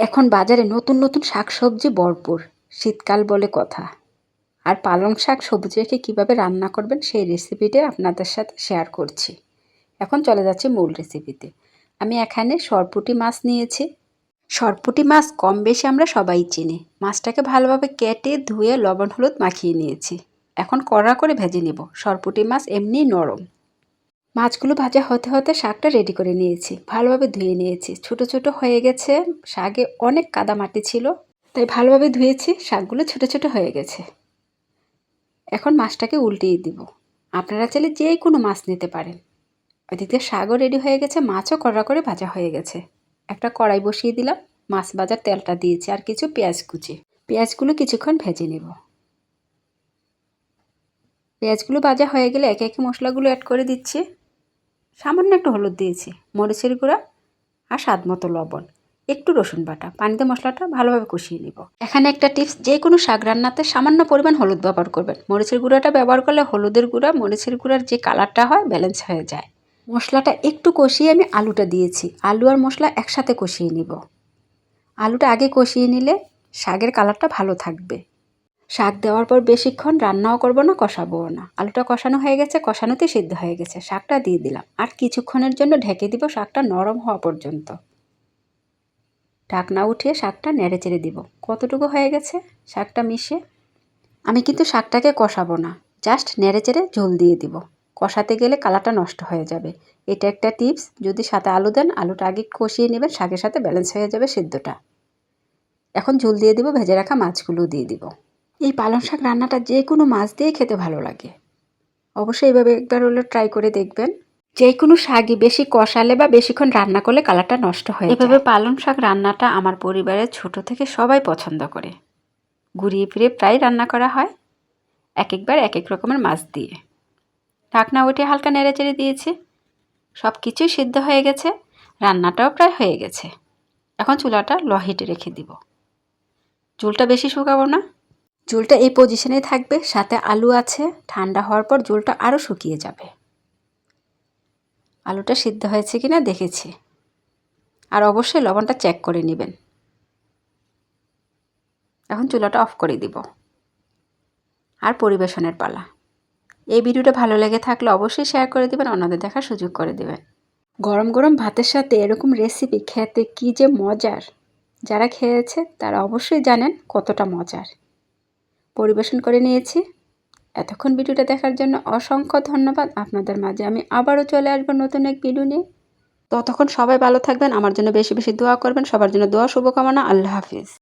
এখন বাজারে নতুন নতুন শাকসবজি ভরপুর। শীতকাল বলে কথা। আর পালং শাক সবজি রেখে কীভাবে রান্না করবেন সেই রেসিপিটা আপনাদের সাথে শেয়ার করছি। এখন চলে যাচ্ছে মূল রেসিপিতে আমি এখানে সরপুটি মাছ নিয়েছি। সরপুটি মাছ কম বেশি আমরা সবাই চিনি। মাছটাকে ভালোভাবে কেটে ধুয়ে লবণ হলুদ মাখিয়ে নিয়েছি। এখন কড়া করে ভেজে নেব। সরপুটি মাছ এমনি নরম। মাছগুলো ভাজা হতে হতে শাকটা রেডি করে নিয়েছি। ভালোভাবে ধুয়ে নিয়েছি। ছোট ছোট হয়ে গেছে। শাকে অনেক কাদা মাটি ছিল, তাই ভালোভাবে ধুয়েছি। শাকগুলো ছোট ছোট হয়ে গেছে। এখন মাছটাকে উল্টিয়ে দিব। আপনারা চাইলে যে কোনো মাছ নিতে পারেন। ওইদিকে শাকও রেডি হয়ে গেছে, মাছও কড়া করে ভাজা হয়ে গেছে। একটা কড়াই বসিয়ে দিলাম। মাছ ভাজার তেলটা দিয়েছি আর কিছু পেঁয়াজ কুচি। পেঁয়াজগুলো কিছুক্ষণ ভেজে নেব। পেঁয়াজগুলো ভাজা হয়ে গেলে একে একে মশলাগুলো অ্যাড করে দিচ্ছি। সামান্য একটু হলুদ দিয়েছি, মরিচের গুঁড়া আর স্বাদ মতো লবণ, একটু রসুন বাটা। পানিতে মশলাটা ভালোভাবে কষিয়ে নিব। এখানে একটা টিপস যে কোনো শাক রান্নাতে সামান্য পরিমাণ হলুদ ব্যবহার করবেন। মরিচের গুঁড়াটা ব্যবহার করলে হলুদের গুঁড়া, মরিচের গুঁড়ার যে কালারটা হয় ব্যালেন্স হয়ে যায়। মশলাটা একটু কষিয়ে আমি আলুটা দিয়েছি। আলু আর মশলা একসাথে কষিয়ে নিব। আলুটা আগে কষিয়ে নিলে শাকের কালারটা ভালো থাকবে। শাক দেওয়ার পর বেশিক্ষণ রান্নাও করব না, কষাবোও না। আলুটা কষানো হয়ে গেছে কষানোতে সিদ্ধ হয়ে গেছে। শাকটা দিয়ে দিলাম। আর কিছুক্ষণের জন্য ঢেকে দিব শাকটা নরম হওয়া পর্যন্ত। ঢাকনা উঠিয়ে শাকটা নেড়ে চেড়ে দিব। কতটুকু হয়ে গেছে শাকটা মিশে? আমি কিন্তু শাকটাকে কষাবো না। জাস্ট নেড়ে চেড়ে ঝোল দিয়ে দিব। কষাতে গেলে কালারটা নষ্ট হয়ে যাবে। এটা একটা টিপস, যদি সাথে আলু দেন, আলুটা আগে কষিয়ে নেবেন, শাকের সাথে ব্যালেন্স হয়ে যাবে সিদ্ধটা। এখন ঝোল দিয়ে দিব, ভেজে রাখা মাছগুলো দিয়ে দিব। এই পালং শাক রান্নাটা যে কোনো মাছ দিয়ে খেতে ভালো লাগে। অবশ্যই এইভাবে একবার হলে ট্রাই করে দেখবেন। যে কোনো শাকই বেশি কষালে বা বেশিক্ষণ রান্না করলে কালারটা নষ্ট হয় এভাবে পালং শাক রান্নাটা আমার পরিবারের ছোট থেকে সবাই পছন্দ করে। ঘুরিয়ে ফিরে প্রায় রান্না করা হয় এক একবার এক এক রকমের মাছ দিয়ে। ঢাকনা উঠে হালকা নেড়ে চেড়ে দিয়েছি। সব কিছুই সিদ্ধ হয়ে গেছে, রান্নাটাও প্রায় হয়ে গেছে। এখন চুলাটা লো রেখে দিব। চুলটা বেশি শুকাবো না। ঝোলটা এই পজিশনে থাকবে, সাথে আলু আছে, ঠান্ডা হওয়ার পর ঝোলটা আরও শুকিয়ে যাবে। আলুটা সিদ্ধ হয়েছে কি না দেখেছি। আর অবশ্যই লবণটা চেক করে নেবেন। এখন চুলাটা অফ করে দিব। আর পরিবেশনের পালা। এই ভিডিওটা ভালো লেগে থাকলে অবশ্যই শেয়ার করে দেবেন, অন্যদের দেখার সুযোগ করে দেবেন। গরম গরম ভাতের সাথে এরকম রেসিপি খেতে কী যে মজার! যারা খেয়েছে তারা অবশ্যই জানেন কতটা মজার। পরিবেশন করে নিয়েছি। এতক্ষণ ভিডিওটা দেখার জন্য অসংখ্য ধন্যবাদ আপনাদের মাঝে। আমি আবারও চলে আসব নতুন এক ভিডিও নিয়ে। ততক্ষণ সবাই ভালো থাকবেন, আমার জন্য বেশি বেশি দোয়া করবেন, সবার জন্য দোয়া, শুভকামনা, আল্লাহ হাফিজ।